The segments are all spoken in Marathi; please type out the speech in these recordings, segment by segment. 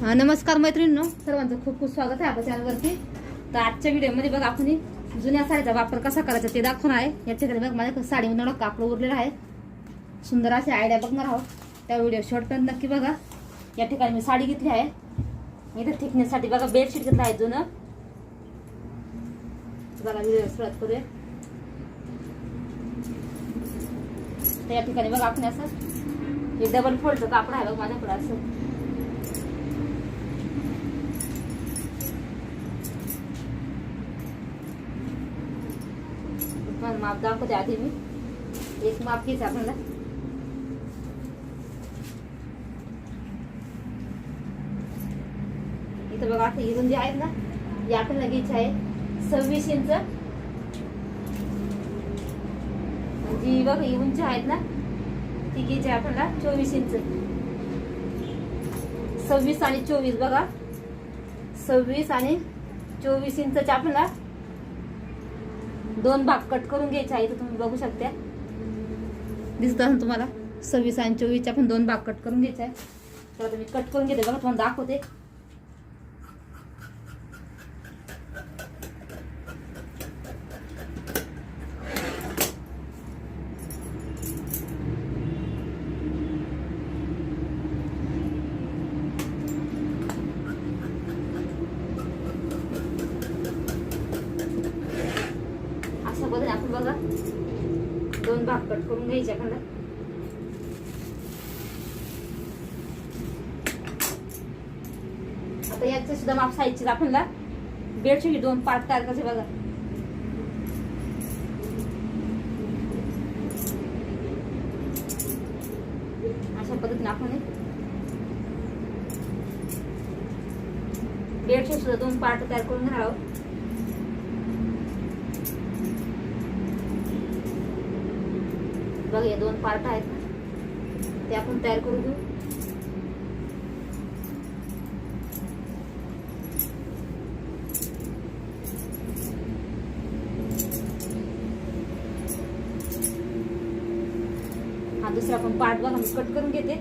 नमस्कार मैत्रिणींनो. सर्वांचं खूप खूप स्वागत आहे आपल्या चॅनलवरती. तर आजच्या व्हिडिओमध्ये बघ आपण जुन्या साडीचा वापर कसा करायचा ते दाखवणार आहे. याच्याकडे बघ माझ्या साडीमध्ये एवढं कापड उरलेलं आहे. सुंदर अशी आयडिया बघणार आहोत. त्या व्हिडिओ शॉर्टपर्यंत नक्की बघा. या ठिकाणी मी साडी घेतली आहे. मी इथं थिकनेससाठी बघा बेडशीट घेतलं आहे जुनं. बघा व्हिडिओ सुरुवात करूया. तर या ठिकाणी बघा आपण असं हे डबल फोल्डचं कापड आहे बघ माझ्याकडे असं तुम्हाला माप दाखवते आधी मी. एक माप घ्यायचं आपल्याला. इथं बघा आता इरून जे आहेत ना हे आपल्याला घ्यायचे आहे. सव्वीस इंच. म्हणजे जी बघा ही उंची आहेत ना ती घ्यायची आहे आपल्याला चोवीस इंच. सव्वीस आणि चोवीस बघा. सव्वीस आणि चोवीस इंचच्या आपल्याला दोन भाग कट करून घ्यायचा आहे तर तुम्ही बघू शकता. दिसत असेल तुम्हाला? सव्वीस आणि चोवीसच्या पण दोन भाग कट करून घ्यायचा आहे. तर मी कट करून घेते बघा तुम्हाला दाखवते अशा पद्धतीने आपण बघा दोन भाग कट करून घ्यायच्या आपल्याला आता याचं सुद्धा माप साईजचे आपल्याला बेडशीट दोन पार्ट तयार करायचे बघा. अशा पद्धतीने आपण हे बेडशीट सुद्धा दोन पार्ट तयार करून घ्यावं बघ हे दोन पार्ट आहेत. ना ते आपण तयार करून घेऊ. हा दुसरा पण पार्ट बघा मी कट करून घेते.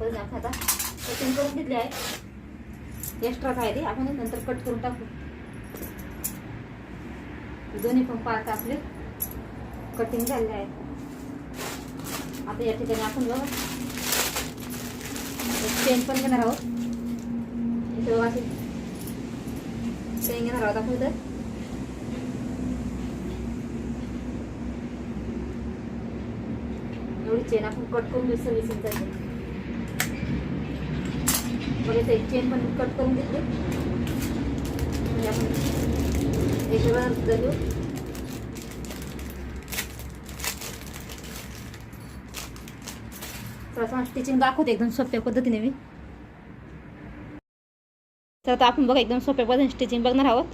बघा, आपण आता. कटिंग करून घेतली आहे एक्स्ट्राच आहे ते आपण नंतर कट करून टाकू. दोन्ही पण पार्ट आपले कटिंग झालेले आहेत. आता या ठिकाणी आपण बघा. चेन पण घेणार आहोत. इथे बघा चेन घेणार आहोत आपण इथं. एवढी चेन आपण कट करून घेऊ विसरून इंचाची. बघा एक चेन पण कट करून घेतली. आपण स्टिचिंग दाखवते एकदम सोप्या पद्धतीने मी. तर आता आपण बघा एकदम सोप्या पद्धतीने स्टिचिंग बघणार आहोत.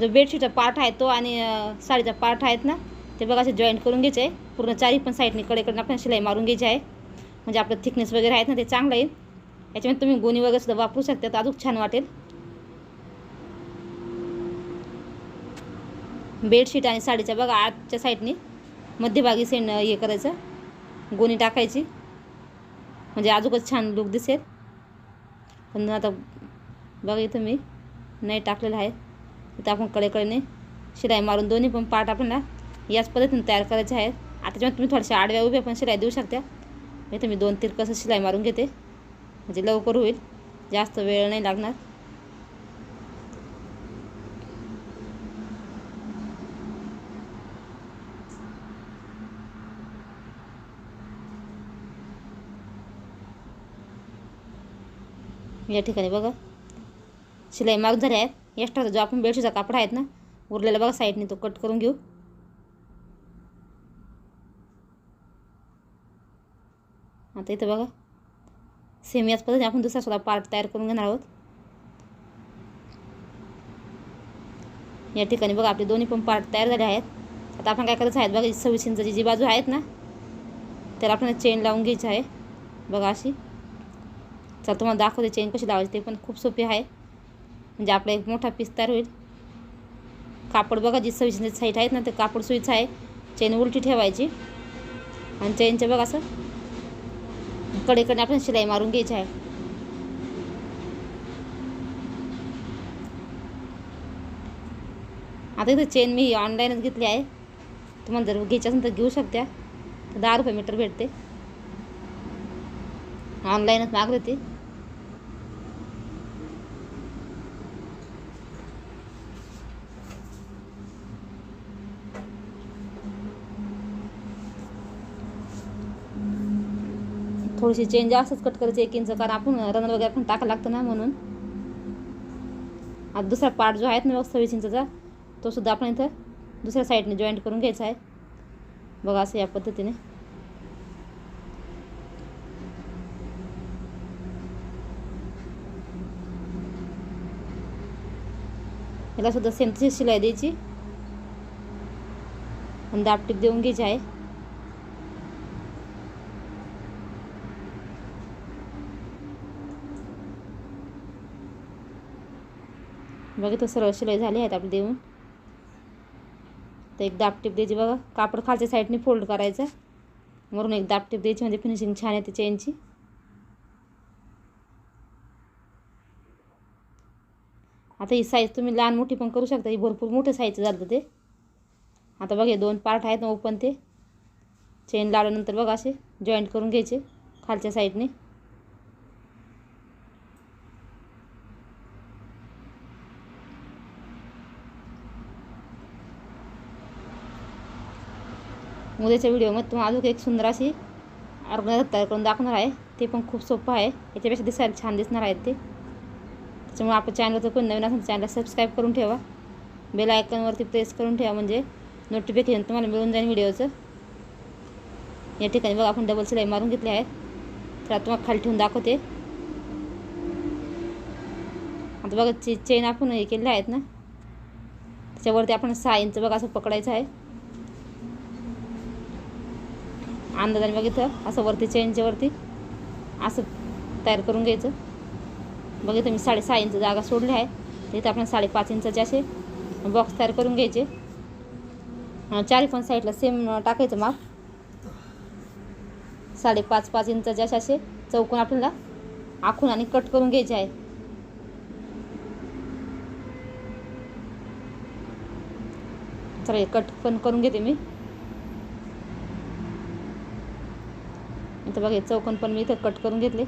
जो बेडशीटचा पार्ट आहे तो आणि साडीचा पार्ट आहेत ना ते बघा असे जॉईंट करून घ्यायचे. आहे पूर्ण चारी पण साईडने कडेकडे आपण शिलाई मारून घ्यायची आहे. म्हणजे आपलं थिकनेस वगैरे आहेत ना ते चांगलं येईल. याच्यामध्ये तुम्ही गोणी वगैरे सुद्धा वापरू शकता तर अजून छान वाटेल. बेडशीट आणि साडीच्या बघा आतच्या साईडने मध्यभागी सेंड हे करायचं गोणी टाकायची. म्हणजे अजूकच छान लुक दिसेल. पण आता बघा इथं मी नाही टाकलेलं आहे. इथं आपण कडेकडेने शिलाई मारून दोन्ही पण पार्ट आपल्याला याच पद्धतीने तयार करायचे आहेत. आता त्याच्यामध्ये तुम्ही थोड्याशा आडव्या उभ्या पण शिलाई देऊ शकता. इथं मी दोन तिरकस शिलाई मारून घेते. म्हणजे लवकर होईल. जास्त वेळ नाही लागणार. या ठिकाणी बघा. शिलाई मार्क झाले आहेत. एक्स्ट्राचा जो आपण बेडशीटचा कापड आहेत ना उरलेला बघा साईडने तो कट करून घेऊ. आता इथं बघा. सेम याच पद्धतीने आपण दुसरा सुद्धा पार्ट तयार करून घेणार आहोत. या ठिकाणी बघा आपले दोन्ही पण पार्ट तयार झाले आहेत. आता आपण काय करायचं आहेत बघा सव्वीस इंचाची जी बाजू आहेत ना त्याला आपल्याला चेन लावून घ्यायची आहे. बघा अशी. चला तुम्हाला दाखवते चेन कशी लावायची ते पण खूप सोपी आहे. म्हणजे आपला एक मोठा पीस तयार होईल. कापड बघा जी सव्वीस इंचाची साईट आहेत ना ते कापड सुईचं आहे. चेन उलटी ठेवायची. आणि चेनचं बघा असं कडेकडे आपण शिलाई मारून घ्यायची आहे. आता इथं चेन मी ऑनलाईनच घेतली आहे. तुम्हाला जर घ्यायची असेल तर घेऊ शकत्या तर दहा रुपये मीटर भेटते. ऑनलाईनच मागले ती थोडीशी चेंज असंच कट करायची एक इंच कारण आपण रनर वगैरे पण टाकायला लागतं ना म्हणून. आता दुसरा पार्ट जो आहे ना बघ सव्वीस इंचाचा तो सुद्धा आपण इथं दुसऱ्या साईडने जॉईंट करून घ्यायचा आहे. बघा असं या पद्धतीने. याला सुद्धा सेम तशीच शिलाई द्यायची. आणि दापटीप देऊन घ्यायची आहे. बघा तर सरळ शिलाई झाली आहेत आपली देऊन. तर एक दापटीप द्यायची बघा. कापड खालच्या साईडने फोल्ड करायचं. वरून एक दापटीप द्यायची म्हणजे फिनिशिंग छान येते चेनची आता ही साईज तुम्ही लहान मोठी पण करू शकता. ही भरपूर मोठं साईजचं झालं ते. आता बघा दोन पार्ट आहेत ना ओपन ते. चेन लावल्यानंतर बघा असे जॉईंट करून घ्यायचे खालच्या साईडने उद्याच्या व्हिडिओमध्ये तुम्हाला अजून एक सुंदर अशी ऑर्गनायझर तयार करून दाखवणार आहे. ते पण खूप सोपं आहे. याच्यापेक्षा दिसायला छान दिसणार आहेत ते. त्याच्यामुळे आपल्या चॅनलवर कोणी नवीन असेल चॅनलला सबस्क्राईब करून ठेवा. बेल आयकॉनवरती प्रेस करून ठेवा म्हणजे नोटिफिकेशन तुम्हाला मिळून जाईल व्हिडिओचं या ठिकाणी बघा आपण डबल सिलाई मारून घेतली आहे तर आता तुम्हाला खाली ठेवून दाखवते. आता बघा चे चेन आपण हे केले आहेत ना. त्याच्यावरती आपण सहा इंच बघा असं पकडायचं आहे. अंदाजाने बघितलं असं वरती चेंजवरती असं तयार करून घ्यायचं. बघितलं मी साडेसहा इंच जागा सोडली आहे. तर इथं आपण साडेपाच इंचाचे असे बॉक्स तयार करून घ्यायचे. चारी पण साईडला सेम टाकायचं माप. साडेपाच पाच इंचाचे असे असे चौकून आपल्याला आखून आणि कट करून घ्यायचे आहे. चला कट पण करून घेते मी. आता बघा चौकन पण मी इथं कट करून घेतले.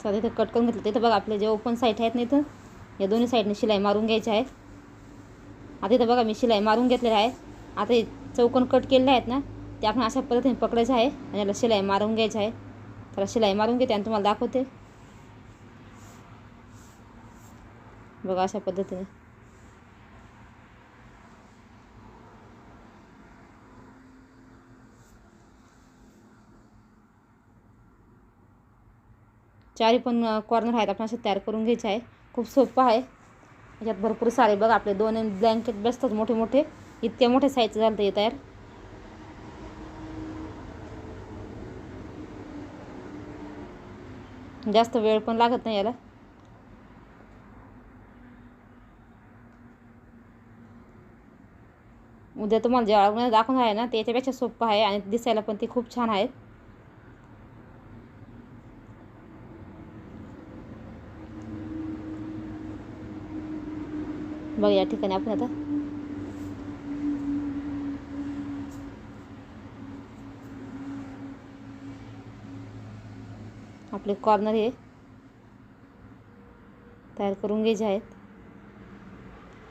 चालेल इथं कट करून घेतलं. तिथं बघा आपले जे ओपन साईट आहेत ना इथं या दोन्ही साईडने शिलाई मारून घ्यायची आहे. आता इथं बघा मी शिलाई मारून घेतलेली आहे. आता हे चौकोन कट केलेले आहेत ना ते आपण अशा पद्धतीने पकडायचं आहे आणि याला शिलाई मारून घ्यायचं आहे. त्याला शिलाई मारून घेते आणि तुम्हाला दाखवते. बघा अशा पद्धतीने. चारी पण कॉर्नर आहेत. आपण असं तयार करून घ्यायचं आहे. खूप सोपं आहे. याच्यात भरपूर सारे बघा आपले दोन ब्लँकेट बसतात मोठे मोठे इतक्या मोठ्या साईजचं झालं ते तयार. जास्त वेळ पण लागत नाही याला. उद्या तुम्हाला जे अळगण्यात दाखवणार आहे ना ते याच्यापेक्षा सोपं आहे आणि दिसायला पण ते खूप छान आहेत. बघ या ठिकाणी आपण आता आपले कॉर्नर हे तयार करून घ्यायचे आहेत.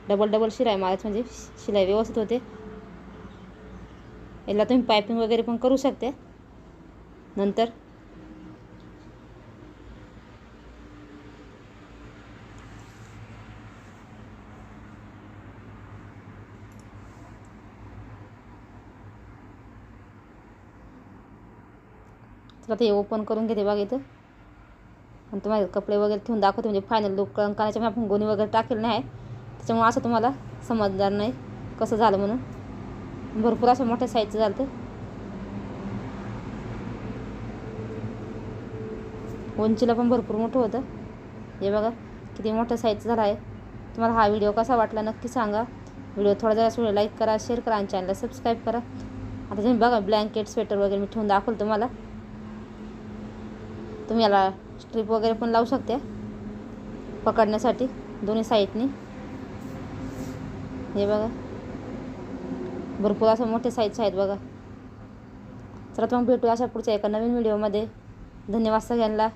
डबल डबल शिलाई मारायची म्हणजे शिलाई व्यवस्थित होते. याला तुम्ही पायपिंग वगैरे पण करू शकते. नंतर आता हे ओपन करून घेते बघा इथं. आणि तुम्हाला कपडे वगैरे ठेवून दाखवते म्हणजे फायनल लुक कळण कारण आपण गोणी वगैरे टाकेल नाही. त्याच्यामुळं त्याच्यामुळे असं तुम्हाला समजणार नाही कसं झालं म्हणून. भरपूर असं मोठ्या साईजचं झालं तर उंचीला पण भरपूर मोठं होतं. हे बघा किती मोठं साईजचं झालं आहे. तुम्हाला हा व्हिडिओ कसा वाटला नक्की सांगा. व्हिडिओ थोडा जरा थोडं लाईक करा शेअर करा आणि चॅनलला सबस्क्राईब करा. आता तुम्ही बघा ब्लँकेट स्वेटर वगैरे मी ठेवून दाखवलं तुम्हाला. तुम्ही याला स्ट्रीप वगैरे पण लावू शकते. पकडण्यासाठी दोन्ही साईडनी हे बघा. भरपूर असं मोठे साईजचे आहेत बघा. चला तर मग भेटू अशा पुढच्या एका नवीन व्हिडिओमध्ये धन्यवाद सगळ्यांना.